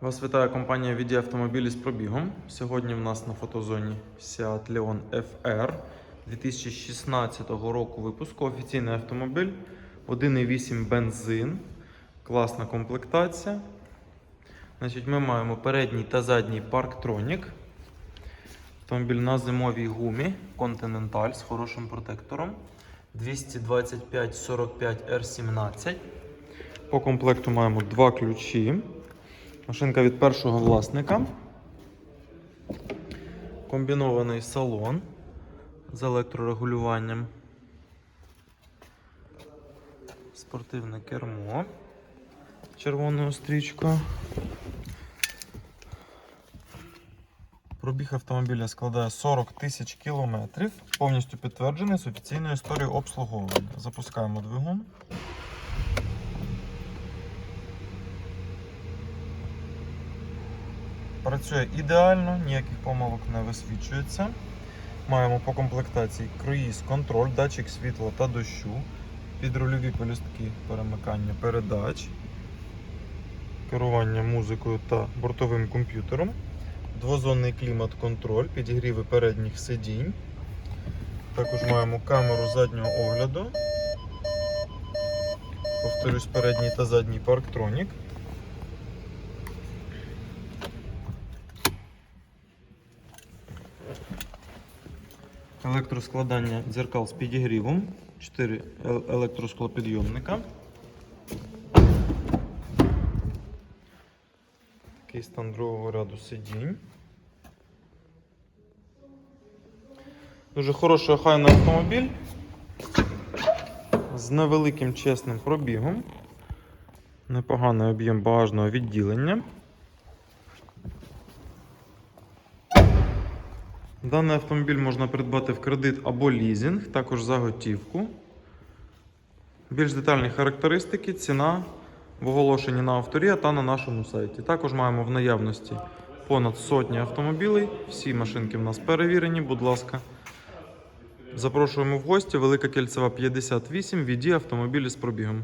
Вас вітає компанія VD автомобілі з пробігом. Сьогодні в нас на фотозоні Seat Leon FR 2016 року випуску. Офіційний автомобіль, 1,8 бензин, класна комплектація. Значить, ми маємо передній та задній парктронік. Автомобіль на зимовій гумі Continental з хорошим протектором. 225-45 R17. По комплекту маємо два ключі. Машинка від першого власника. Комбінований салон з електрорегулюванням. Спортивне кермо червоною стрічкою. Пробіг автомобіля складає 40 тисяч кілометрів, повністю підтверджений з офіційною історією обслуговування. Запускаємо двигун. Працює ідеально, ніяких помилок не висвічується. Маємо по комплектації круїз контроль, датчик світла та дощу, підрульові полюстки перемикання передач, керування музикою та бортовим комп'ютером, двозонний клімат-контроль, підігріви передніх сидінь. Також маємо камеру заднього огляду. Повторюсь, передній та задній парктронік. Електроскладання дзеркал з підігрівом, 4 електросклопідйомника. Такий стан другого ряду сидінь. Дуже хороший охайний автомобіль з невеликим чесним пробігом. Непоганий об'єм багажного відділення. Даний автомобіль можна придбати в кредит або лізинг, також за готівку. Більш детальні характеристики, ціна в оголошенні на авторія та на нашому сайті. Також маємо в наявності понад сотні автомобілей. Всі машинки в нас перевірені, будь ласка. Запрошуємо в гості. Велика Кільцева 58, віді автомобілі з пробігом.